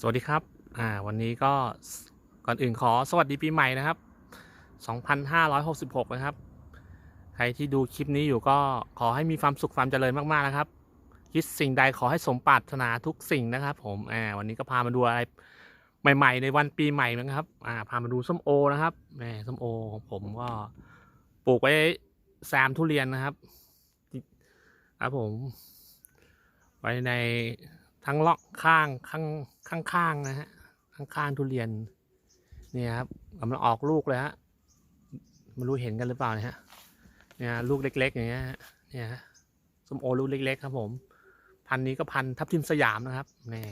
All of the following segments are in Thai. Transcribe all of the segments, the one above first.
สวัสดีครับ อ่า วันนี้ก็ก่อนอื่นขอสวัสดีปีใหม่นะครับ 2566 นะครับ ใครที่ดูคลิปนี้อยู่ก็ขอให้มีความสุขความเจริญมากๆนะครับ คิดสิ่งใดขอให้สมปรารถนาทุกสิ่งนะครับ ผม อ่า วันนี้ก็พามาดูอะไรใหม่ๆ ในวันปีใหม่นะครับ อ่า พามาดูส้มโอนะครับแหมส้มโอของผมก็ปลูกไว้แซมทุเรียนนะครับ ครับผม ไว้ใน ทั้งล็อกข้างข้างข้างข้างนะฮะข้างข้างทุเรียนเนี่ยครับกำลังออกลูกเลยฮะไม่รู้เห็นกันหรือเปล่านี่ยฮะเนี่ยลูกเล็ก ๆ อย่างเงี้ยเนี่ยฮะส้มโอลูกเล็ก ๆ ครับผม พันนี้ก็พันทับทิมสยามนะครับนี่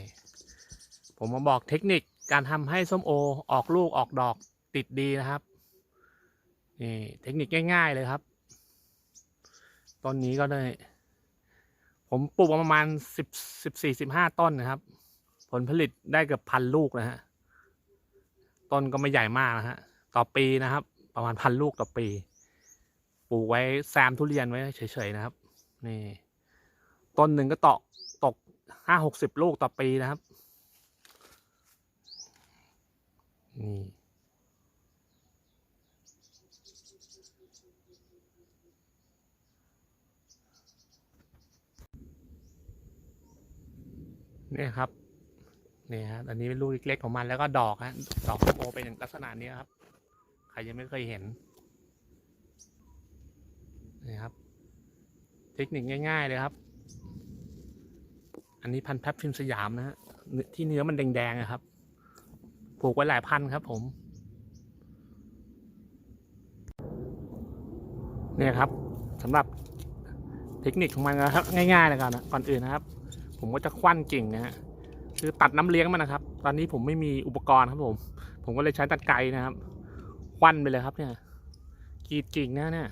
ผมมาบอกเทคนิคการทำให้ส้มโอออกลูกออกดอกติดดีนะครับนี่เทคนิคง่าย ๆ เลยครับ ต้นนี้ก็ได้ ผมปลูกประมาณสิบสิบสี่สิบห้าต้นนะครับ ผลผลิตได้เกือบพันลูกนะฮะต้นก็ไม่ใหญ่มากนะฮะต่อปีนะครับ ประมาณพันลูกต่อปี ปลูกไว้แซมทุเรียนไว้เฉยๆนะครับ นี่ ต้นหนึ่งก็ตกตกห้าหกสิบลูกต่อปีนะครับนี่ เนี่ยครับเนี่ยฮะอันนี้เป็นลูกเล็กๆของมันแล้วก็ดอกฮะดอกโอเป็นลักษณะนี้ครับ ใครยังไม่เคยเห็นนี่ครับ เทคนิคง่าย ๆ เลยครับ อันนี้พันธุ์แพบฟิล์มสยามนะฮะที่เนื้อมันแดงๆอะครับปลูกไว้หลายพันครับ ผม เนี่ยครับสำหรับเทคนิคของมันนะครับ ง่ายๆเลยกันนะก่อนอื่นนะครับ ผมก็จะคว้านกิ่งนะฮะคือตัดน้ำเลี้ยงมันนะครับ ตอนนี้ผมไม่มีอุปกรณ์ครับผม ผมก็เลยใช้ตัดไกนะครับ คว้านไปเลยครับเนี่ยกรีดกิ่งนะเนี่ย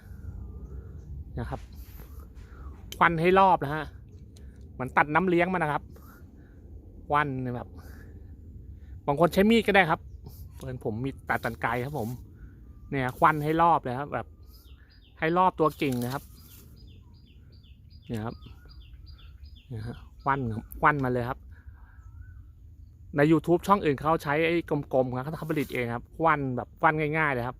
นะครับ ควันให้รอบนะฮะเหมือนตัดน้ำเลี้ยงมันนะครับ ควันแบบบางคนใช้มีดก็ได้ครับเพื่อนผมมีตัดตัดไกครับผม เนี่ยควันให้รอบเลยครับ แบบ ให้รอบตัวกิ่งนะครับเนี่ยครับเนี่ยฮะ วันควันมาเลยครับ ใน YouTube ช่องอื่นเขาใช้ไอ้กลมๆครับเขาผลิตเองครับควันแบบควันง่ายๆเลยครับ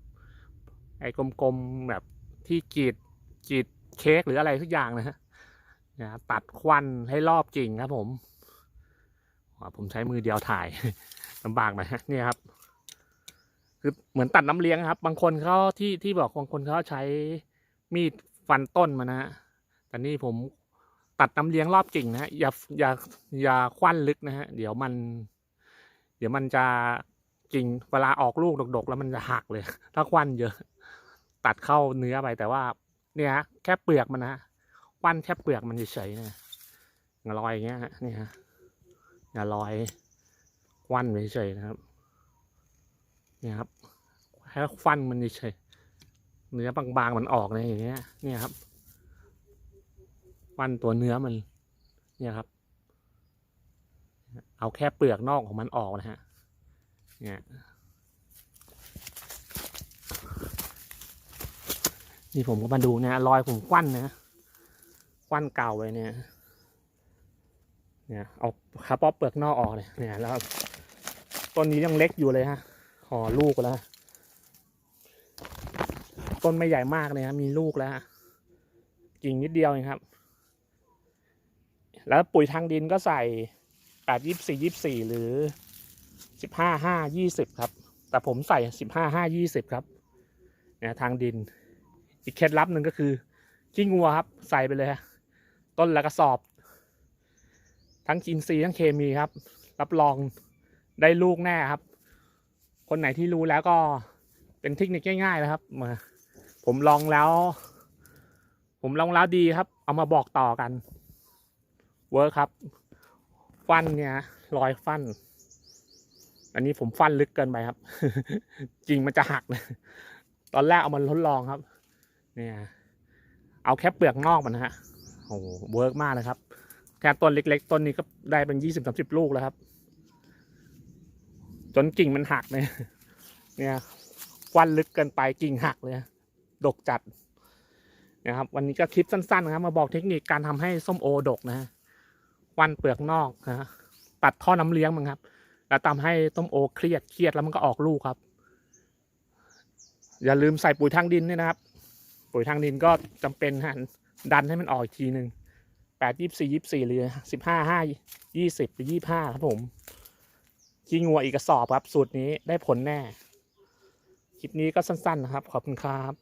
ไอ้กลมๆแบบที่กีดกีดเค้กหรืออะไรทุกอย่างนะฮะตัดควันให้รอบกิ่งครับ ผมผมใช้มือเดียวถ่ายลำบากหน่อยฮะนี่ครับคือเหมือนตัดน้ำเลี้ยงครับ บางคนเขาที่ที่บอกบางคนเขาใช้มีดฟันต้นมานะฮะแต่นี่ผม ตัดน้ำเลี้ยงรอบกิ่งนะฮะอย่าอย่าอย่าควันลึกนะฮะเดี๋ยวมัน เดี๋ยวมันจะกิ่งเวลาออกลูกดกๆ แล้วมันจะหักเลย ถ้าควันเยอะ ตัดเข้าเนื้อไปแต่ว่า เนี่ยฮะแค่เปลือกมันนะฮะควันแค่เปลือกมันเฉยๆนะอย่าลอยอย่างเงี้ยฮะนี่ฮะอย่าลอยควันไปเฉยๆนะครับเนี่ยครับแค่ควันมันเฉยเนื้อบางๆมันออกเนี่ยอย่างเงี้ยเนี่ยครับ วันตัวเนื้อมันเนี่ยครับ เอาแค่เปลือกนอกของมันออกนะฮะเนี่ยนี่ผมก็มาดูนะรอยผมควันนะควันเก่าไว้เนี่ยเนี่ยเอาคาร์ปอปเปลือกนอกออกเลยเนี่ยแล้วต้นนี้ยังเล็กอยู่เลยฮะห่อลูกแล้ว ต้นไม่ใหญ่มากเลยครับมีลูกแล้วกิ่งนิดเดียวเองครับ แล้วปุ๋ยทางดินก็ใส่แปดยี่สี่ยี่สี่หรือสิบห้าห้ายี่สิบครับ แต่ผมใส่สิบห้าห้ายี่สิบครับเนี่ยทางดิน อีกเคล็ดลับหนึ่งก็คือขี้งัวครับ ใส่ไปเลย ต้นละกระสอบ ทั้งอินทรีย์ทั้งเคมีครับ รับรองได้ลูกแน่ครับ คนไหนที่รู้แล้วก็เป็นเทคนิคง่ายๆนะครับมาผมลองแล้ว ผมลองแล้วดีครับ เอามาบอกต่อกัน เวิร์คครับ ฟันเนี่ยรอยฟัน อันนี้ผมฟันลึกเกินไปครับ จริงมันจะหักนะตอนแรกเอามันทดลองครับ เนี่ย เอาแค่เปลือกนอกมันนะฮะโอ้เวิร์กมากเลยครับแค่ต้นเล็ก ๆต้นนี้ก็ได้เป็นยี่สิบสามสิบลูกแล้วครับ จนกิ่งมันหักเนี่ยเนี่ยฟันลึกเกินไปกิ่งหักเลยดกจัดนะครับ วันนี้ก็คลิปสั้นๆนะครับ มาบอกเทคนิคการทำให้ส้มโอดกนะฮะ วันเปลือกนอกนะฮะตัดท่อน้ำเลี้ยงมันครับ แล้วทำให้ต้มโอเครียดเครียดแล้วมันก็ออกลูกครับ อย่าลืมใส่ปุ๋ยทางดินด้วยนะครับ ปุ๋ยทางดินก็จำเป็นฮะดันให้มันออกอีกทีหนึ่งแปดยี่สี่ยี่สี่หรือสิบห้าห้ายี่สิบหรือยี่ห้าครับผมขี้งัวอีกกระสอบครับ สูตรนี้ได้ผลแน่ คลิปนี้ก็สั้นๆนะครับ ขอบคุณครับ